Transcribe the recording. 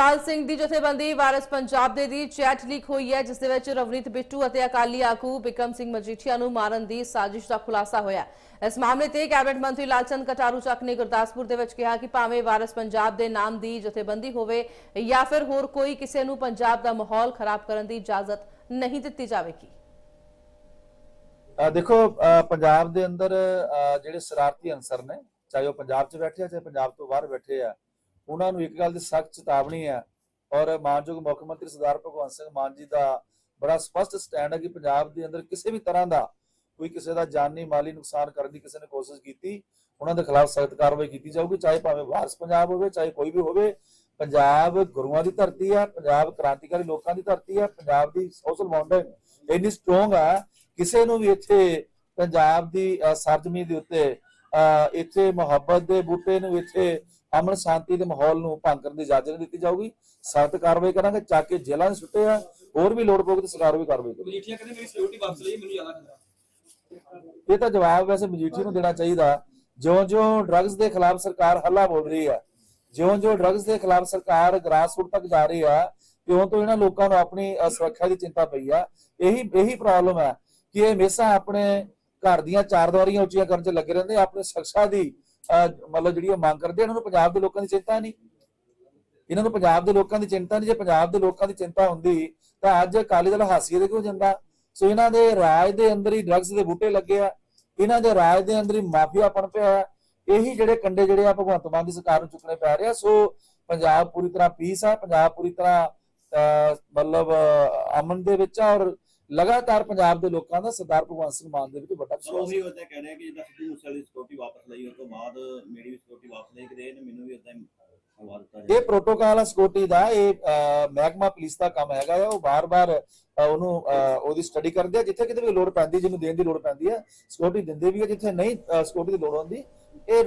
ਅਮਰਿਤਪਾਲ ਸਿੰਘ ਦੀ ਜਥੇਬੰਦੀ ਵਾਰਿਸ ਪੰਜਾਬ ਦੇ ਦੀ chat leak ਹੋਈ ਹੈ, ਜਿਸ ਦੇ ਵਿੱਚ ਰਵਨੀਤ ਬਿੱਟੂ ਅਤੇ ਅਕਾਲੀ ਆਗੂ ਬਿਕਮ ਸਿੰਘ ਮਜੀਠੀਆ ਨੂੰ ਮਾਰਨ ਦੀ ਸਾਜ਼ਿਸ਼ ਦਾ ਖੁਲਾਸਾ ਹੋਇਆ। ਇਸ ਮਾਮਲੇ ਤੇ ਕੈਬਨਿਟ ਮੰਤਰੀ ਲਾਲਚੰਦ ਕਟਾਰੂ ਚੱਕ ਨੇ ਗੁਰਦਾਸਪੁਰ ਦੇ ਵਿੱਚ ਕਿਹਾ ਕਿ ਭਾਵੇਂ ਵਾਰਿਸ ਪੰਜਾਬ ਦੇ ਨਾਮ ਦੀ ਜਥੇਬੰਦੀ ਹੋਵੇ ਜਾਂ ਫਿਰ ਹੋਰ ਕੋਈ ਕਿਸੇ ਨੂੰ ਪੰਜਾਬ ਦਾ ਮਾਹੌਲ ਖਰਾਬ ਕਰਨ ਦੀ ਇਜਾਜ਼ਤ ਨਹੀਂ ਦਿੱਤੀ ਜਾਵੇਗੀ। ਦੇਖੋ ਪੰਜਾਬ ਦੇ ਅੰਦਰ ਜਿਹੜੇ ਸ਼ਰਾਰਤੀ ਅਨਸਰ ਨੇ, ਚਾਹੇ ਉਹ ਪੰਜਾਬ 'ਚ ਬੈਠੇ ਆ, ਚਾਹੇ ਪੰਜਾਬ ਤੋਂ ਬਾਹਰ ਬੈਠੇ ਆ ਉਹਨਾਂ ਨੂੰ ਇੱਕ ਗੱਲ ਦੀ ਸਖਤ ਚੇਤਾਵਨੀ ਹੈ ਔਰ ਮਾਨਯੋਗ ਮੁੱਖ ਮੰਤਰੀ ਸਰਦਾਰ ਭਗਵੰਤ ਸਿੰਘ ਮਾਨ ਜੀ ਦਾ ਬੜਾ ਸਪਸ਼ਟ ਸਟੈਂਡ ਹੈ ਕਿ ਪੰਜਾਬ ਦੇ ਅੰਦਰ ਕਿਸੇ ਵੀ ਤਰ੍ਹਾਂ ਦਾ ਕੋਈ ਕਿਸੇ ਦਾ ਜਾਨੀ ਮਾਲੀ ਨੁਕਸਾਨ ਕਰਨ ਦੀ ਕਿਸੇ ਨੇ ਕੋਸ਼ਿਸ਼ ਕੀਤੀ ਉਹਨਾਂ ਦੇ ਖਿਲਾਫ ਸਖਤ ਕਾਰਵਾਈ ਕੀਤੀ ਜਾਊਗੀ ਚਾਹੇ ਭਾਵੇਂ ਵਾਰਸ ਪੰਜਾਬ ਹੋਵੇ ਚਾਹੇ ਕੋਈ ਵੀ ਹੋਵੇ। ਪੰਜਾਬ ਗੁਰੂਆਂ ਦੀ ਧਰਤੀ ਹੈ ਪੰਜਾਬ ਕ੍ਰਾਂਤੀਕਾਰੀ ਲੋਕਾਂ ਦੀ ਧਰਤੀ ਹੈ ਪੰਜਾਬ ਦੀ ਸੋਸ਼ਲ ਬਾਉਂਡਰੀ ਇੰਨੀ ਸਟਰੋਂਗ ਆ ਕਿਸੇ ਨੂੰ ਵੀ ਇੱਥੇ ਪੰਜਾਬ ਦੀ ਸਰਜਮੀ ਦੇ ਉੱਤੇ ਅਹ, ਇੱਥੇ ਮੁਹੱਬਤ ਦੇ ਬੂਟੇ ਨੂੰ ਇੱਥੇ ਅਮਨ ਸ਼ਾਂਤੀ ਦੇ ਮਾਹੌਲ ਨੂੰ ਭੰਗ ਕਰਨ ਦੀ ਇਜਾਜ਼ਤ ਨਹੀਂ ਦਿੱਤੀ ਜਾਊਗੀ। ਸਖਤ ਕਾਰਵਾਈ ਕਰਾਂਗੇ ਚੱਕ ਕੇ ਜੇਲ੍ਹਾਂ 'ਚ ਸੁੱਟੇ ਆ। ਹੋਰ ਵੀ ਲੋੜ ਪਊਗੀ ਤੇ ਸਰਕਾਰ ਵੀ ਕਾਰਵਾਈ ਕਰੇਗੀ ਮਜੀਠੀਆ ਕਹਿੰਦੇ ਮੇਰੀ ਸਿਕਿਉਰਿਟੀ ਵਾਪਸ ਲਈ ਮੈਨੂੰ ਜ਼ਿਆਦਾ ਖਤਰਾ। ਇਹ ਤਾਂ ਜਵਾਬ ਵੈਸੇ ਮਜੀਠੀ ਨੂੰ ਦੇਣਾ ਚਾਹੀਦਾ। ਜਿਉਂ-ਜਿਉਂ ਡਰੱਗਸ ਦੇ ਖਿਲਾਫ ਸਰਕਾਰ ਹੱਲਾ ਬੋਲ ਰਹੀ ਹੈ ਜਿਉਂ-ਜਿਉਂ ਡਰੱਗਸ ਦੇ ਖਿਲਾਫ ਸਰਕਾਰ ਗ੍ਰਾਸਰੂਟ ਤੱਕ ਜਾ ਰਹੀ ਆ ਤਿਉਂ ਤੋਂ ਇਹਨਾਂ ਲੋਕਾਂ ਨੂੰ ਆਪਣੀ ਸੁਰੱਖਿਆ ਦੀ ਚਿੰਤਾ ਪਈ ਆ। ਇਹੀ ਇਹੀ ਪ੍ਰੋਬਲਮ ਹੈ ਕਿ ਇਹ ਹਮੇਸ਼ਾ ਆਪਣੇ ਘਰ ਦੀਆਂ ਚਾਰ ਦੀਵਾਰੀਆਂ ਉੱਚੀਆਂ ਕਰਨ 'ਚ ਲੱਗੇ ਰਹਿੰਦੇ ਆਪਣੇ ਸੁਰੱਖਿਆ ਦੀ ਮਤਲਬ ਜਿਹੜੀ ਉਹ ਮੰਗ ਕਰਦੇ ਇਹਨਾਂ ਨੂੰ ਪੰਜਾਬ ਦੇ ਲੋਕਾਂ ਦੀ ਚਿੰਤਾ ਨਹੀਂ। ਇਹਨਾਂ ਨੂੰ ਪੰਜਾਬ ਦੇ ਲੋਕਾਂ ਦੀ ਚਿੰਤਾ ਨਹੀਂ। ਜੇ ਪੰਜਾਬ ਦੇ ਲੋਕਾਂ ਦੀ ਚਿੰਤਾ ਹੁੰਦੀ ਤਾਂ ਅੱਜ ਅਕਾਲੀ ਦਲ ਹਾਸੀਏ ਦੇ ਕਿਉਂ ਜਾਂਦਾ? ਸੋ ਇਹਨਾਂ ਦੇ ਰਾਜ ਦੇ ਅੰਦਰ ਹੀ ਡਰੱਗਸ ਦੇ ਬੂਟੇ ਲੱਗੇ ਆ। ਇਹਨਾਂ ਦੇ ਰਾਜ ਦੇ ਅੰਦਰ ਹੀ ਮਾਫੀਆ ਪਣ ਪਿਆ ਇਹੀ ਜਿਹੜੇ ਕੰਡੇ ਜਿਹੜੇ ਆ ਭਗਵੰਤ ਮਾਨ ਦੀ ਸਰਕਾਰ ਨੂੰ ਚੁੱਕਣੇ ਪੈ ਰਹੇ ਆ। ਸੋ ਪੰਜਾਬ ਪੂਰੀ ਤਰ੍ਹਾਂ ਪੀਸ ਆ। ਪੰਜਾਬ ਪੂਰੀ ਤਰ੍ਹਾਂ ਅਹ, ਮਤਲਬ ਅਮਨ ਦੇ ਵਿੱਚ ਆ ਔਰ ਲਗਾਤਾਰ ਪੰਜਾਬ ਦੇ ਲੋਕਾਂ ਦਾ ਸਰਦਾਰ ਭਗਵੰਤ ਸਿੰਘ ਮਾਨ ਦੇ ਵਿੱਚ ਵੱਡਾ ਵਿਸ਼ਵਾਸ ਉਹੀ ਉਹਦਾ ਕਹਿ ਰਿਹਾ ਕਿ ਜਿੱਦਾਂ ਸਿੱਧੂ ਮੂਸੇ ਵਾਲੀ ਸਿਕਿਉਰਿਟੀ ਵਾਪਸ ਲਈ ਉਸ ਤੋਂ ਬਾਅਦ ਮੇਰੀ ਵੀ ਸਿਕਿਉਰਿਟੀ ਵਾਪਸ ਲਈ ਕਿ ਇਹਨੇ ਮੈਨੂੰ ਵੀ ਉਦਾਂ ਹੀ ਇਹ ਪ੍ਰੋਟੋਕਾਲ ਆ ਸਿਕਿਉਰਿਟੀ ਦਾ ਇਹ ਮਹਿਕਮਾ ਪੁਲਿਸ ਦਾ ਕੰਮ ਹੈਗਾ ਆ ਉਹ ਬਾਰ-ਬਾਰ ਉਹਨੂੰ ਉਹਦੀ ਸਟੱਡੀ ਕਰਦੇ ਆ ਜਿੱਥੇ ਕਿਤੇ ਵੀ ਲੋੜ ਪੈਂਦੀ ਜਿਹਨੂੰ ਦੇਣ ਦੀ ਲੋੜ ਪੈਂਦੀ ਆ ਸਿਕਿਉਰਿਟੀ ਦਿੰਦੇ ਵੀ ਆ ਜਿੱਥੇ ਨਹੀਂ ਸਿਕਿਉਰਿਟੀ ਦੀ ਲੋੜ ਹੁੰਦੀ ਇਹ